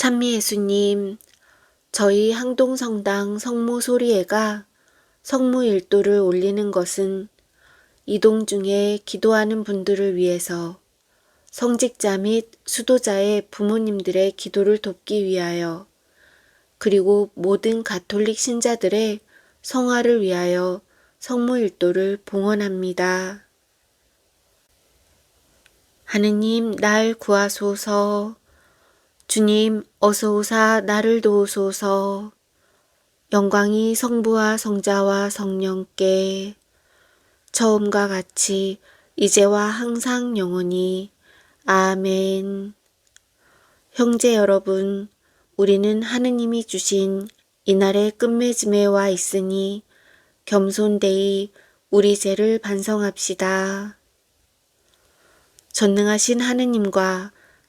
찬미 예수님, 저희 항동성당 성모 소리애가 성무 일도를 올리는 것은 이동 중에 기도하는 분들을 위해서 성직자 및 수도자의 부모님들의 기도를 돕기 위하여 그리고 모든 가톨릭 신자들의 성화를 위하여 성모 일도를 봉헌합니다. 하느님 날 구하소서 주님 어서 오사 나를 도우소서. 영광이 성부와 성자와 성령께. 처음과 같이 이제와 항상 영원히. 아멘. 형제 여러분 우리는 하느님이 주신 이날의 끝맺음에 와 있으니 겸손되이 우리 죄를 반성합시다. 전능하신 하느님과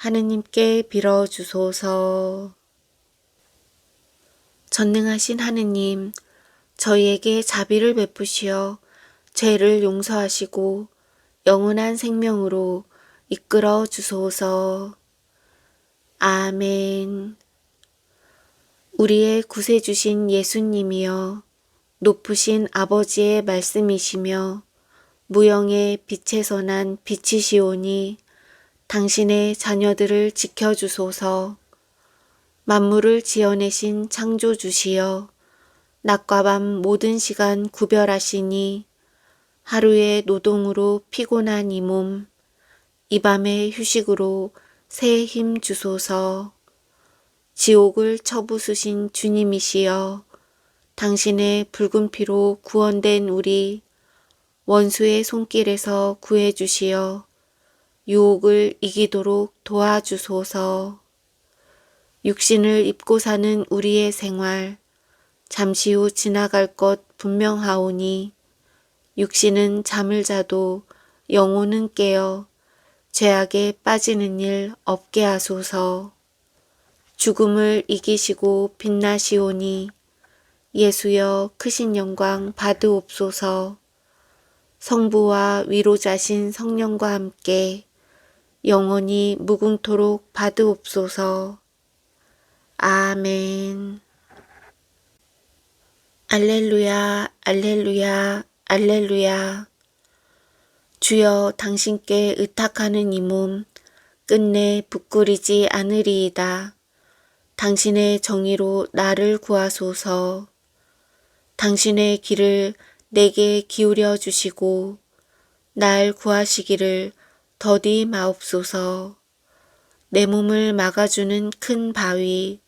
하느님께 빌어주소서. 전능하신 하느님, 저희에게 자비를 베푸시어 죄를 용서하시고 영원한 생명으로 이끌어 주소서. 아멘. 우리의 구세주신 예수님이여 높으신 아버지의 말씀이시며 무영의 빛에서 난 빛이시오니 당신의 자녀들을 지켜주소서 만물을 지어내신 창조주시여 낮과 밤 모든 시간 구별하시니 하루의 노동으로 피곤한 이 몸, 이 밤의 휴식으로 새 힘 주소서. 지옥을 쳐부수신 주님이시여, 당신의 붉은 피로 구원된 우리 원수의 손길에서 구해주시어 유혹을 이기도록 도와주소서. 육신을 입고 사는 우리의 생활, 잠시 후 지나갈 것 분명하오니 육신은 잠을 자도 영혼은 깨어 죄악에 빠지는 일 없게 하소서. 죽음을 이기시고 빛나시오니 예수여 크신 영광 받으옵소서. 성부와 위로자신 성령과 함께 영원히 무궁토록 받으옵소서. 아멘. 알렐루야, 알렐루야, 알렐루야. 주여 당신께 의탁하는 이 몸 끝내 부끄리지 않으리이다. 당신의 정의로 나를 구하소서. 당신의 길을 내게 기울여 주시고 날 구하시기를 더디 마옵소서. 내 몸을 막아주는 큰 바위,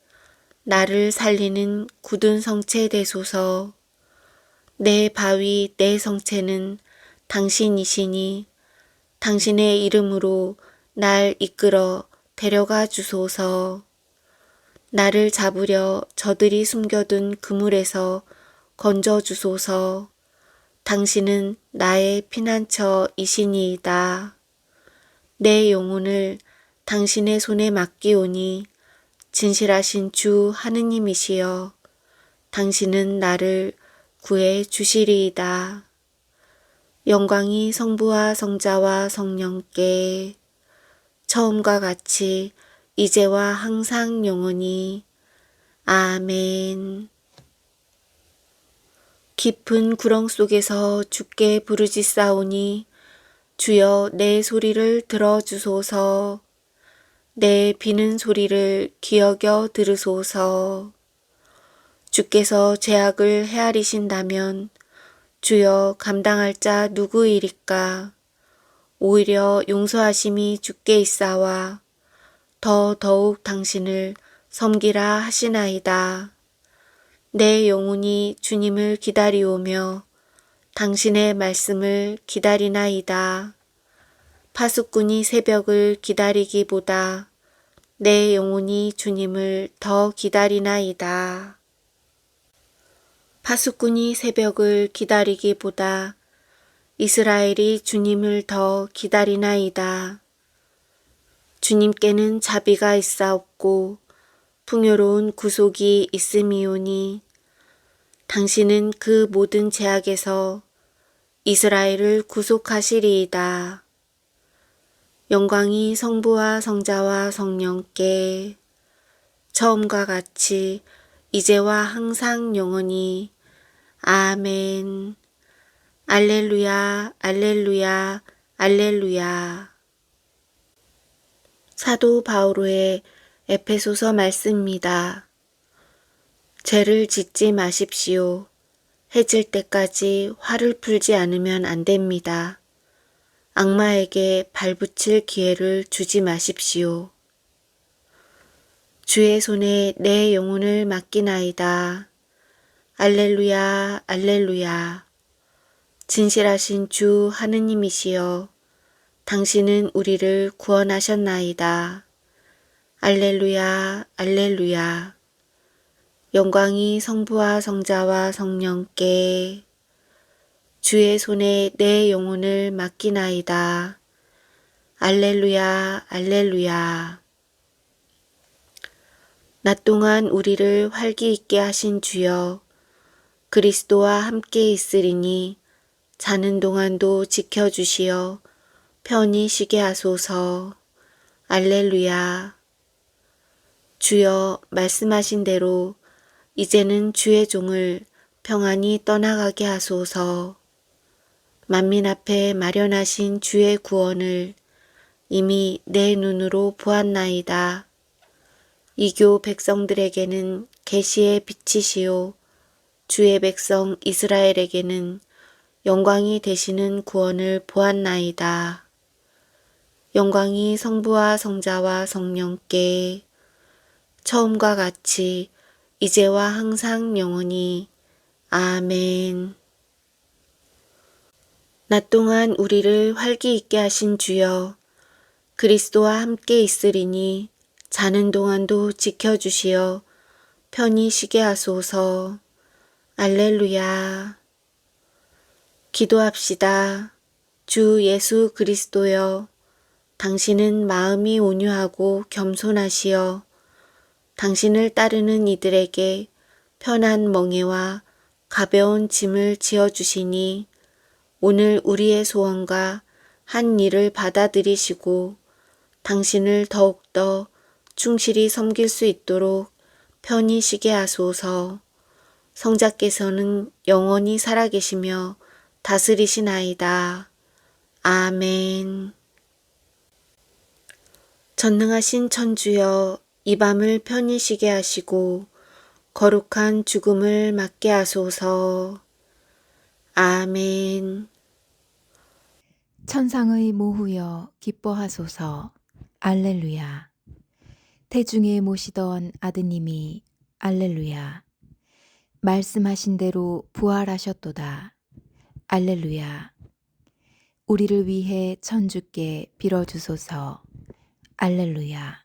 나를 살리는 굳은 성체 되소서. 내 바위, 내 성체는 당신이시니 당신의 이름으로 날 이끌어 데려가 주소서. 나를 잡으려 저들이 숨겨둔 그물에서 건져 주소서. 당신은 나의 피난처이시니이다. 내 영혼을 당신의 손에 맡기오니 진실하신 주 하느님이시여 당신은 나를 구해 주시리이다. 영광이 성부와 성자와 성령께 처음과 같이 이제와 항상 영원히 아멘. 깊은 구렁 속에서 죽게 부르짖사오니 주여 내 소리를 들어주소서. 내 비는 소리를 기어겨 들으소서. 주께서 죄악을 헤아리신다면 주여 감당할 자 누구이리까? 오히려 용서하심이 주께 있사와 더 더욱 당신을 섬기라 하시나이다. 내 영혼이 주님을 기다리오며 당신의 말씀을 기다리나이다. 파수꾼이 새벽을 기다리기보다 내 영혼이 주님을 더 기다리나이다. 파수꾼이 새벽을 기다리기보다 이스라엘이 주님을 더 기다리나이다. 주님께는 자비가 있사옵고 풍요로운 구속이 있음이오니 당신은 그 모든 제약에서 이스라엘을 구속하시리이다. 영광이 성부와 성자와 성령께 처음과 같이 이제와 항상 영원히 아멘. 알렐루야, 알렐루야, 알렐루야. 사도 바오로의 에페소서 말씀입니다. 죄를 짓지 마십시오. 해질 때까지 화를 풀지 않으면 안 됩니다. 악마에게 발붙일 기회를 주지 마십시오. 주의 손에 내 영혼을 맡기나이다. 알렐루야, 알렐루야. 진실하신 주 하느님이시여, 당신은 우리를 구원하셨나이다. 알렐루야, 알렐루야. 영광이 성부와 성자와 성령께 주의 손에 내 영혼을 맡기나이다. 알렐루야, 알렐루야. 낮 동안 우리를 활기 있게 하신 주여, 그리스도와 함께 있으리니 자는 동안도 지켜주시어 편히 쉬게 하소서. 알렐루야. 주여 말씀하신 대로 이제는 주의 종을 평안히 떠나가게 하소서. 만민 앞에 마련하신 주의 구원을 이미 내 눈으로 보았나이다. 이교 백성들에게는 계시의 빛이시요 주의 백성 이스라엘에게는 영광이 되시는 구원을 보았나이다. 영광이 성부와 성자와 성령께 처음과 같이 이제와 항상 영원히 아멘. 낮 동안 우리를 활기 있게 하신 주여 그리스도와 함께 있으리니 자는 동안도 지켜주시어 편히 쉬게 하소서. 알렐루야. 기도합시다. 주 예수 그리스도여, 당신은 마음이 온유하고 겸손하시어 당신을 따르는 이들에게 편한 멍에와 가벼운 짐을 지어주시니 오늘 우리의 소원과 한 일을 받아들이시고 당신을 더욱더 충실히 섬길 수 있도록 편히 쉬게 하소서. 성자께서는 영원히 살아계시며 다스리시나이다. 아멘. 전능하신 천주여 이 밤을 편히 쉬게 하시고 거룩한 죽음을 맞게 하소서. 아멘. 천상의 모후여 기뻐하소서. 알렐루야. 태중에 모시던 아드님이 알렐루야. 말씀하신 대로 부활하셨도다. 알렐루야. 우리를 위해 천주께 빌어주소서. 알렐루야.